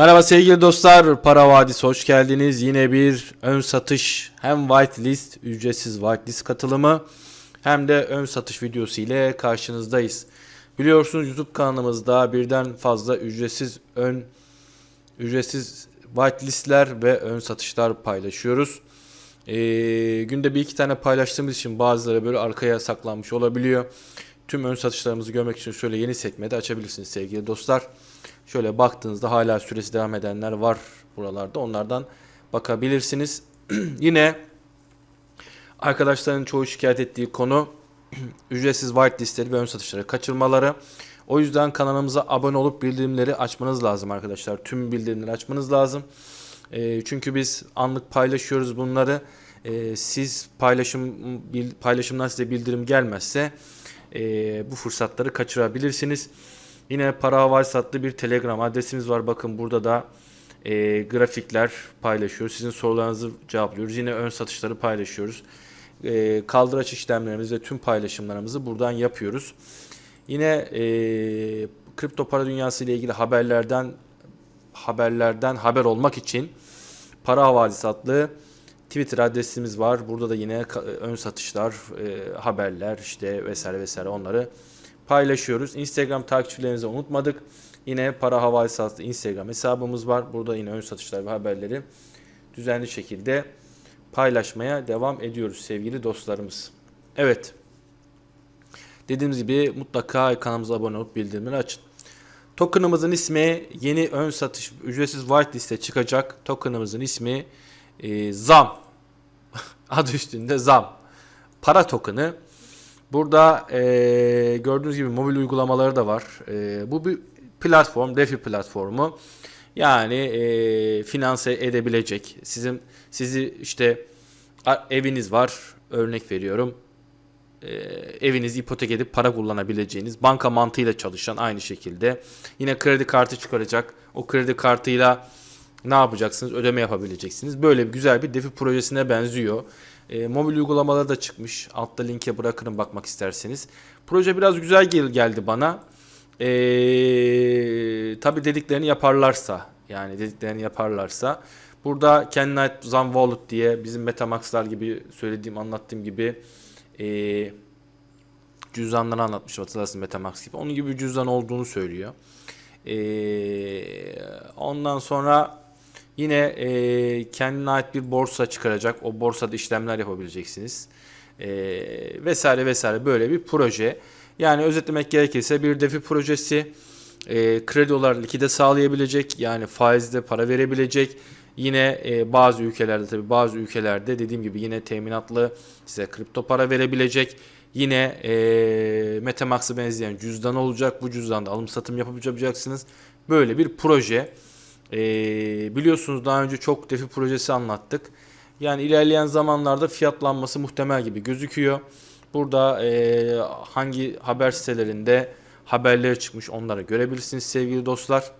Merhaba sevgili dostlar, Para Vadisi hoş geldiniz. Yine bir ön satış hem whitelist, ücretsiz whitelist katılımı hem de ön satış videosu ile karşınızdayız. Biliyorsunuz YouTube kanalımızda birden fazla ücretsiz ön ücretsiz whitelistler ve ön satışlar paylaşıyoruz. Ee, günde bir iki tane paylaştığımız için bazıları böyle arkaya saklanmış olabiliyor. Tüm ön satışlarımızı görmek için şöyle yeni sekmede açabilirsiniz sevgili dostlar. Şöyle baktığınızda hala süresi devam edenler var buralarda. Onlardan bakabilirsiniz. Yine arkadaşların çoğu şikayet ettiği konu ücretsiz whitelistleri ve ön satışları kaçırmaları. O yüzden kanalımıza abone olup bildirimleri açmanız lazım arkadaşlar. Tüm bildirimleri açmanız lazım. E, çünkü biz anlık paylaşıyoruz bunları. E, siz paylaşım paylaşımdan size bildirim gelmezse e, bu fırsatları kaçırabilirsiniz. Yine para havaysa adlı bir telegram adresimiz var. Bakın burada da e, grafikler paylaşıyoruz. Sizin sorularınızı cevaplıyoruz. Yine ön satışları paylaşıyoruz. E, kaldıraç işlemlerimizi ve tüm paylaşımlarımızı buradan yapıyoruz. Yine e, kripto para dünyası ile ilgili haberlerden haberlerden haber olmak için Para Havalisi adlı Twitter adresimiz var. Burada da yine ön satışlar, e, haberler işte vesaire vesaire onları paylaşıyoruz. Instagram takipçilerinizi unutmadık. Yine Para Havalisi adlı Instagram hesabımız var. Burada yine ön satışlar ve haberleri düzenli şekilde paylaşmaya devam ediyoruz sevgili dostlarımız. Evet. Dediğimiz gibi mutlaka kanalımıza abone olup bildirimleri açın. Token'ımızın ismi yeni ön satış ücretsiz whitelist'e çıkacak. Token'ımızın ismi e, ZAM. Adı üstünde ZAM. Para token'ı. Burada e, gördüğünüz gibi mobil uygulamaları da var. E, bu bir platform, DeFi platformu. Yani e, finanse edebilecek. Sizin sizi işte eviniz var. Örnek veriyorum e, evinizi ipotek edip para kullanabileceğiniz banka mantığıyla çalışan aynı şekilde yine kredi kartı çıkaracak. O kredi kartıyla ne yapacaksınız? Ödeme yapabileceksiniz. Böyle bir güzel bir defi projesine benziyor. E, mobil uygulamalar da çıkmış. Altta linke bırakırım bakmak isterseniz. Proje biraz güzel gel geldi bana. E, tabii dediklerini yaparlarsa yani dediklerini yaparlarsa burada kendine ait Zam Wallet diye bizim Metamax'lar gibi söylediğim anlattığım gibi e, cüzdanları anlatmışım hatırlarsın Metamax gibi. Onun gibi bir cüzdan olduğunu söylüyor. E, ondan sonra yine e, kendine ait bir borsa çıkaracak. O borsada işlemler yapabileceksiniz. E, vesaire vesaire böyle bir proje. Yani özetlemek gerekirse bir defi projesi. E, kredi olarak likide sağlayabilecek yani faizde para verebilecek Yine e, bazı ülkelerde tabi bazı ülkelerde dediğim gibi yine teminatlı size kripto para verebilecek. Yine e, Metamax'a benzeyen cüzdan olacak. Bu cüzdanda alım satım yapabileceksiniz. Böyle bir proje. E, biliyorsunuz daha önce çok defi projesi anlattık. Yani ilerleyen zamanlarda fiyatlanması muhtemel gibi gözüküyor. Burada e, hangi haber sitelerinde haberleri çıkmış onları görebilirsiniz sevgili dostlar.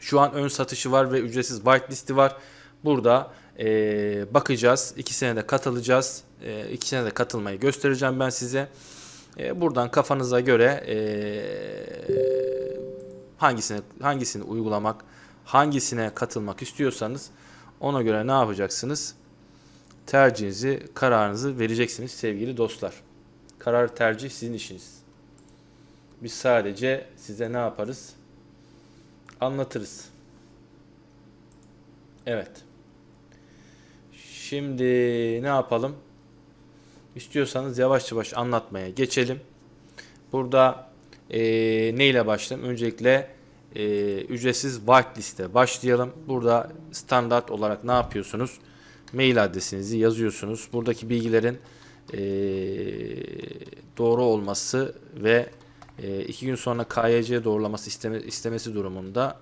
Şu an ön satışı var ve ücretsiz whitelisti var. Burada e, bakacağız. İki senede katılacağız. E, iki senede katılmayı göstereceğim ben size. E, buradan kafanıza göre e, hangisini hangisini uygulamak, hangisine katılmak istiyorsanız ona göre ne yapacaksınız? Tercihinizi, kararınızı vereceksiniz sevgili dostlar. Karar tercih sizin işiniz. Biz sadece size ne yaparız? anlatırız. Evet. Şimdi ne yapalım? İstiyorsanız yavaş yavaş anlatmaya geçelim. Burada e, ne ile başlayalım? Öncelikle e, ücretsiz whitelist'e başlayalım. Burada standart olarak ne yapıyorsunuz? Mail adresinizi yazıyorsunuz. Buradaki bilgilerin e, doğru olması ve e, iki gün sonra KYC doğrulaması isteme, istemesi durumunda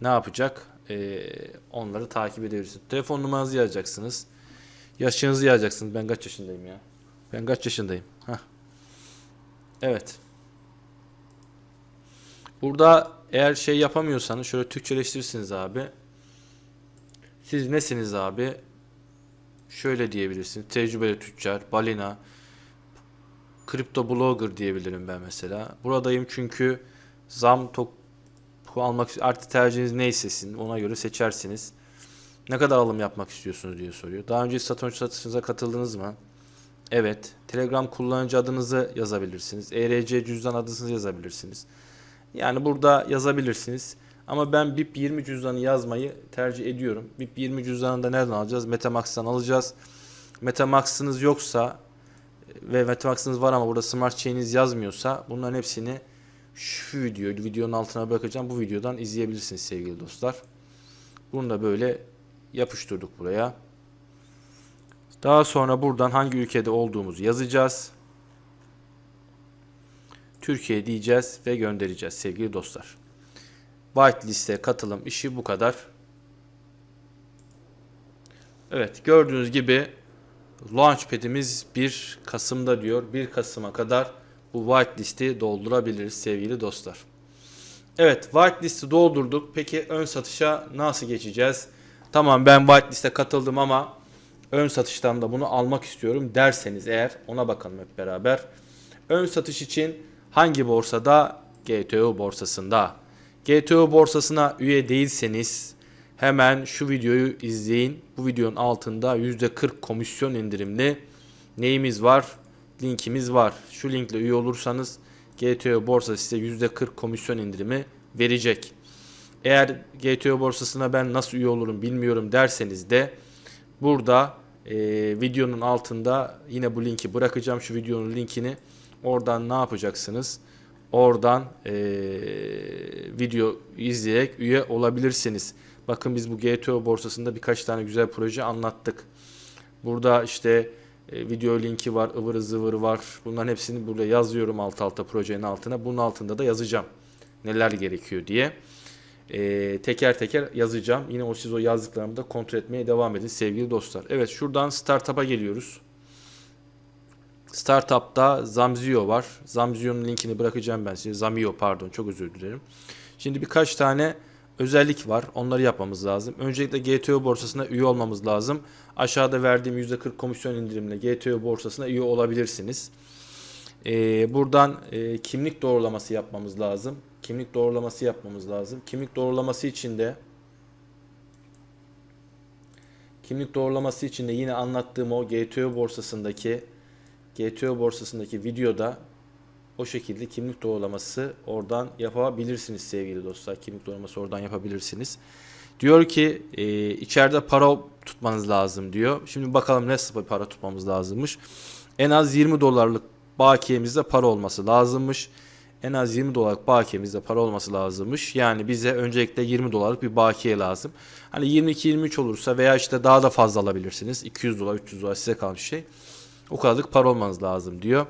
ne yapacak? E, onları takip edebilirsiniz. Telefon numaranızı yazacaksınız. Yaşınızı yazacaksınız. Ben kaç yaşındayım ya? Ben kaç yaşındayım? Heh. Evet. Burada eğer şey yapamıyorsanız şöyle Türkçeleştirirsiniz abi. Siz nesiniz abi? Şöyle diyebilirsiniz. Tecrübeli tüccar, balina, kripto blogger diyebilirim ben mesela. Buradayım çünkü zam tok almak artık tercihiniz neyse sizin ona göre seçersiniz. Ne kadar alım yapmak istiyorsunuz diye soruyor. Daha önce satın satışınıza katıldınız mı? Evet. Telegram kullanıcı adınızı yazabilirsiniz. ERC cüzdan adınızı yazabilirsiniz. Yani burada yazabilirsiniz. Ama ben BIP 20 cüzdanı yazmayı tercih ediyorum. BIP 20 cüzdanını da nereden alacağız? Metamax'tan alacağız. Metamax'ınız yoksa ve Metamax'ınız var ama burada Smart Chain'iniz yazmıyorsa bunların hepsini şu video, videonun altına bırakacağım. Bu videodan izleyebilirsiniz sevgili dostlar. Bunu da böyle yapıştırdık buraya. Daha sonra buradan hangi ülkede olduğumuzu yazacağız. Türkiye diyeceğiz ve göndereceğiz sevgili dostlar. Whitelist'e katılım işi bu kadar. Evet gördüğünüz gibi Launchpad'imiz 1 Kasım'da diyor. 1 Kasım'a kadar bu whitelist'i doldurabiliriz sevgili dostlar. Evet whitelist'i doldurduk. Peki ön satışa nasıl geçeceğiz? Tamam ben whitelist'e katıldım ama ön satıştan da bunu almak istiyorum derseniz eğer ona bakalım hep beraber. Ön satış için hangi borsada? GTO borsasında. GTO borsasına üye değilseniz hemen şu videoyu izleyin. Bu videonun altında %40 komisyon indirimli neyimiz var? Linkimiz var. Şu linkle üye olursanız GTO borsası size %40 komisyon indirimi verecek. Eğer GTO borsasına ben nasıl üye olurum bilmiyorum derseniz de burada e, videonun altında yine bu linki bırakacağım şu videonun linkini. Oradan ne yapacaksınız? Oradan e, video izleyerek üye olabilirsiniz. Bakın biz bu GTO borsasında birkaç tane güzel proje anlattık. Burada işte e, video linki var, ıvır zıvır var. Bunların hepsini burada yazıyorum alt alta projenin altına. Bunun altında da yazacağım neler gerekiyor diye. E, teker teker yazacağım. Yine o siz o yazdıklarımı da kontrol etmeye devam edin sevgili dostlar. Evet şuradan startup'a geliyoruz. Startup'ta Zamzio var. Zamzio'nun linkini bırakacağım ben size. Zamio pardon çok özür dilerim. Şimdi birkaç tane özellik var. Onları yapmamız lazım. Öncelikle GTO borsasına üye olmamız lazım. Aşağıda verdiğim %40 komisyon indirimle GTO borsasına üye olabilirsiniz. Ee, buradan e, kimlik doğrulaması yapmamız lazım. Kimlik doğrulaması yapmamız lazım. Kimlik doğrulaması için de kimlik doğrulaması için de yine anlattığım o GTO borsasındaki GTO borsasındaki videoda o şekilde kimlik doğrulaması oradan yapabilirsiniz sevgili dostlar. Kimlik doğrulaması oradan yapabilirsiniz. Diyor ki e, içeride para tutmanız lazım diyor. Şimdi bakalım nasıl bir para tutmamız lazımmış. En az 20 dolarlık bakiyemizde para olması lazımmış. En az 20 dolarlık bakiyemizde para olması lazımmış. Yani bize öncelikle 20 dolarlık bir bakiye lazım. Hani 22-23 olursa veya işte daha da fazla alabilirsiniz. 200 dolar 300 dolar size kalmış şey. O kadarlık para olmanız lazım diyor.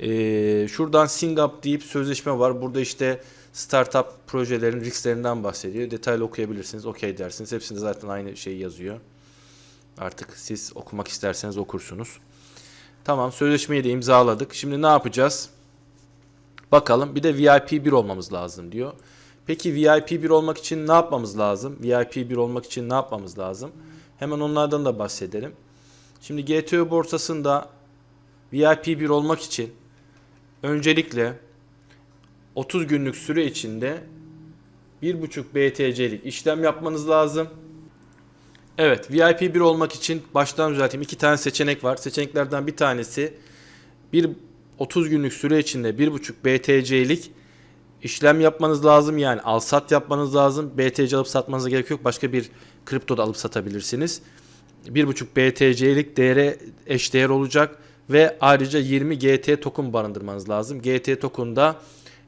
Ee, şuradan Singap deyip sözleşme var. Burada işte startup projelerin risklerinden bahsediyor. Detaylı okuyabilirsiniz. Okey dersiniz. Hepsinde zaten aynı şeyi yazıyor. Artık siz okumak isterseniz okursunuz. Tamam sözleşmeyi de imzaladık. Şimdi ne yapacağız? Bakalım bir de VIP 1 olmamız lazım diyor. Peki VIP 1 olmak için ne yapmamız lazım? VIP 1 olmak için ne yapmamız lazım? Hemen onlardan da bahsedelim. Şimdi GTO borsasında VIP 1 olmak için öncelikle 30 günlük süre içinde 1.5 BTC'lik işlem yapmanız lazım. Evet VIP 1 olmak için baştan düzelteyim. iki tane seçenek var. Seçeneklerden bir tanesi bir 30 günlük süre içinde 1.5 BTC'lik işlem yapmanız lazım. Yani al sat yapmanız lazım. BTC alıp satmanıza gerek yok. Başka bir kripto da alıp satabilirsiniz. 1.5 BTC'lik değere eşdeğer olacak ve ayrıca 20 GT token barındırmanız lazım. GT token da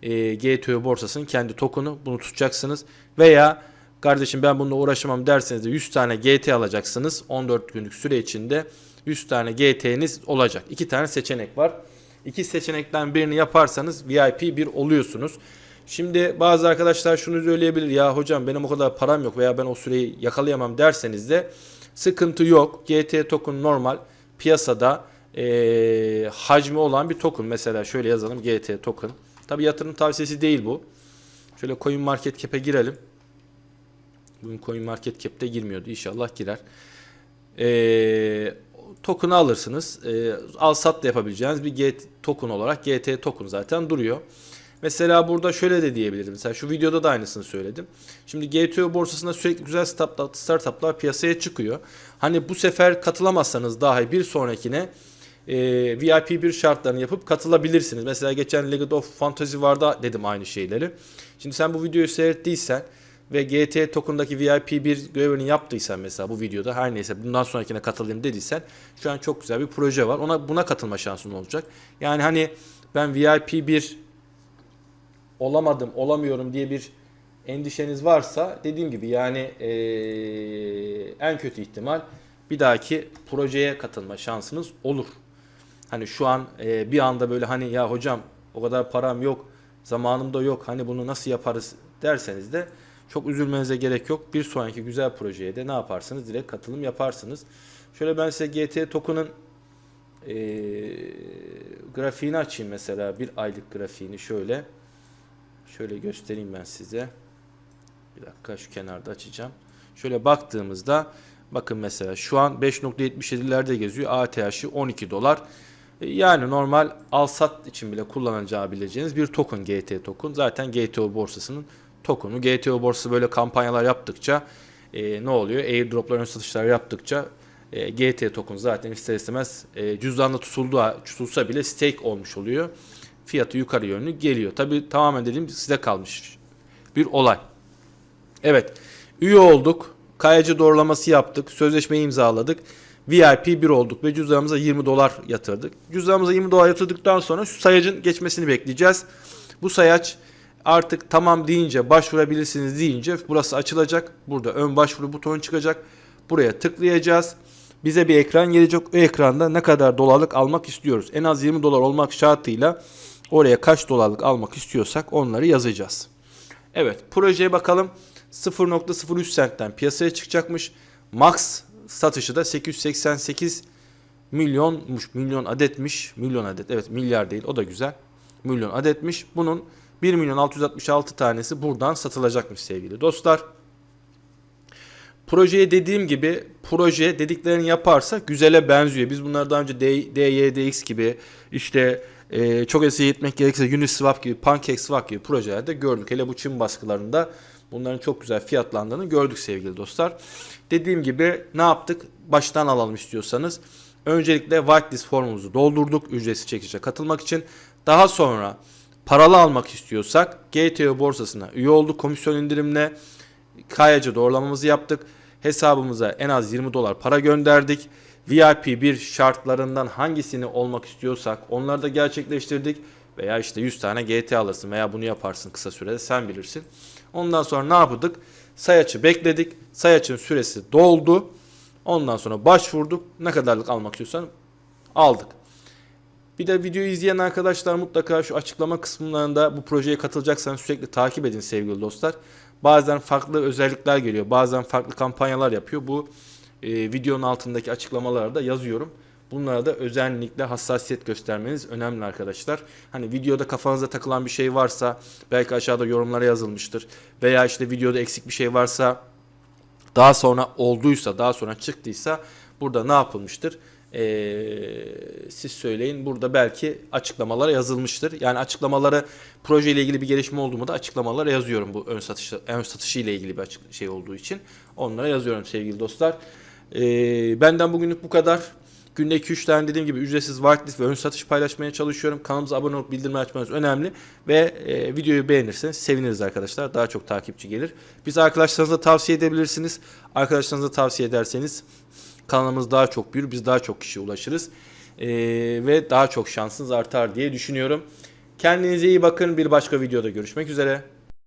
e, GTO borsasının kendi tokenu. Bunu tutacaksınız. Veya kardeşim ben bununla uğraşamam derseniz de 100 tane GT alacaksınız. 14 günlük süre içinde 100 tane GT'niz olacak. İki tane seçenek var. İki seçenekten birini yaparsanız VIP 1 oluyorsunuz. Şimdi bazı arkadaşlar şunu söyleyebilir ya hocam benim o kadar param yok veya ben o süreyi yakalayamam derseniz de sıkıntı yok. GT token normal piyasada e, hacmi olan bir token. Mesela şöyle yazalım GT token. Tabi yatırım tavsiyesi değil bu. Şöyle Coin Market Cap'e girelim. Bugün Coin Market Cap'te girmiyordu. İnşallah girer. E, token'ı alırsınız. E, al sat da yapabileceğiniz bir GT token olarak GT token zaten duruyor. Mesela burada şöyle de diyebilirim. Mesela şu videoda da aynısını söyledim. Şimdi GTO borsasında sürekli güzel startup- startuplar piyasaya çıkıyor. Hani bu sefer katılamazsanız dahi bir sonrakine e, VIP bir şartlarını yapıp katılabilirsiniz. Mesela geçen League of Fantasy vardı dedim aynı şeyleri. Şimdi sen bu videoyu seyrettiysen ve GT Token'daki VIP bir görevini yaptıysan mesela bu videoda her neyse bundan sonrakine katılayım dediysen şu an çok güzel bir proje var. Ona buna katılma şansın olacak. Yani hani ben VIP bir olamadım, olamıyorum diye bir endişeniz varsa dediğim gibi yani eee, en kötü ihtimal bir dahaki projeye katılma şansınız olur. Hani şu an eee, bir anda böyle hani ya hocam o kadar param yok, zamanım da yok. Hani bunu nasıl yaparız derseniz de çok üzülmenize gerek yok. Bir sonraki güzel projeye de ne yaparsınız? Direkt katılım yaparsınız. Şöyle ben size GT Token'ın eee, grafiğini açayım mesela. Bir aylık grafiğini şöyle. Şöyle göstereyim ben size. Bir dakika şu kenarda açacağım. Şöyle baktığımızda bakın mesela şu an 5.77'lerde geziyor. ATH'i 12 dolar. E, Yani normal al sat için bile kullanabileceğiniz bir token GT token. Zaten GTO borsasının tokenu. GTO borsası böyle kampanyalar yaptıkça e, ne oluyor? Airdroplar ön satışlar yaptıkça e, GT token zaten ister istemez e, cüzdanda tutulsa bile stake olmuş oluyor. Fiyatı yukarı yönlü geliyor. Tabi tamamen dediğim size kalmış bir olay. Evet. Üye olduk. Kayacı doğrulaması yaptık. Sözleşmeyi imzaladık. VIP 1 olduk ve cüzdanımıza 20 dolar yatırdık. Cüzdanımıza 20 dolar yatırdıktan sonra şu sayacın geçmesini bekleyeceğiz. Bu sayaç artık tamam deyince başvurabilirsiniz deyince burası açılacak. Burada ön başvuru butonu çıkacak. Buraya tıklayacağız. Bize bir ekran gelecek. O ekranda ne kadar dolarlık almak istiyoruz. En az 20 dolar olmak şartıyla oraya kaç dolarlık almak istiyorsak onları yazacağız. Evet projeye bakalım. 0.03 centten piyasaya çıkacakmış. Max satışı da 888 milyonmuş. Milyon adetmiş. Milyon adet. Evet milyar değil. O da güzel. Milyon adetmiş. Bunun 1 milyon 666 tanesi buradan satılacakmış sevgili dostlar. Projeye dediğim gibi proje dediklerini yaparsa güzele benziyor. Biz bunları daha önce DYDX gibi işte e, çok eski gitmek gerekirse Uniswap gibi PancakeSwap gibi projelerde gördük. Hele bu Çin baskılarında bunların çok güzel fiyatlandığını gördük sevgili dostlar. Dediğim gibi ne yaptık? Baştan alalım istiyorsanız. Öncelikle whitelist formumuzu doldurduk ücretsiz çekişe katılmak için. Daha sonra paralı almak istiyorsak GTO borsasına üye olduk komisyon indirimle. Kayacı doğrulamamızı yaptık. Hesabımıza en az 20 dolar para gönderdik. VIP bir şartlarından hangisini olmak istiyorsak onları da gerçekleştirdik. Veya işte 100 tane GT alırsın veya bunu yaparsın kısa sürede sen bilirsin. Ondan sonra ne yaptık? Sayaçı bekledik. Sayaçın süresi doldu. Ondan sonra başvurduk. Ne kadarlık almak istiyorsan aldık. Bir de videoyu izleyen arkadaşlar mutlaka şu açıklama kısımlarında bu projeye katılacaksanız sürekli takip edin sevgili dostlar. Bazen farklı özellikler geliyor. Bazen farklı kampanyalar yapıyor. Bu e, videonun altındaki açıklamalarda yazıyorum. Bunlara da özellikle hassasiyet göstermeniz önemli arkadaşlar. Hani videoda kafanıza takılan bir şey varsa belki aşağıda yorumlara yazılmıştır. Veya işte videoda eksik bir şey varsa daha sonra olduysa, daha sonra çıktıysa burada ne yapılmıştır? Ee, siz söyleyin. Burada belki açıklamalara yazılmıştır. Yani açıklamaları projeyle ilgili bir gelişme oldu mu da açıklamalara yazıyorum bu ön satış ön satışı ile ilgili bir şey olduğu için. Onlara yazıyorum sevgili dostlar. Ee, benden bugünlük bu kadar. Günde 2-3 tane dediğim gibi ücretsiz whitelist ve ön satış paylaşmaya çalışıyorum. Kanalımıza abone olup bildirim açmanız önemli. Ve e, videoyu beğenirseniz seviniriz arkadaşlar. Daha çok takipçi gelir. Biz arkadaşlarınıza tavsiye edebilirsiniz. Arkadaşlarınıza tavsiye ederseniz kanalımız daha çok büyür. Biz daha çok kişiye ulaşırız. E, ve daha çok şansınız artar diye düşünüyorum. Kendinize iyi bakın. Bir başka videoda görüşmek üzere.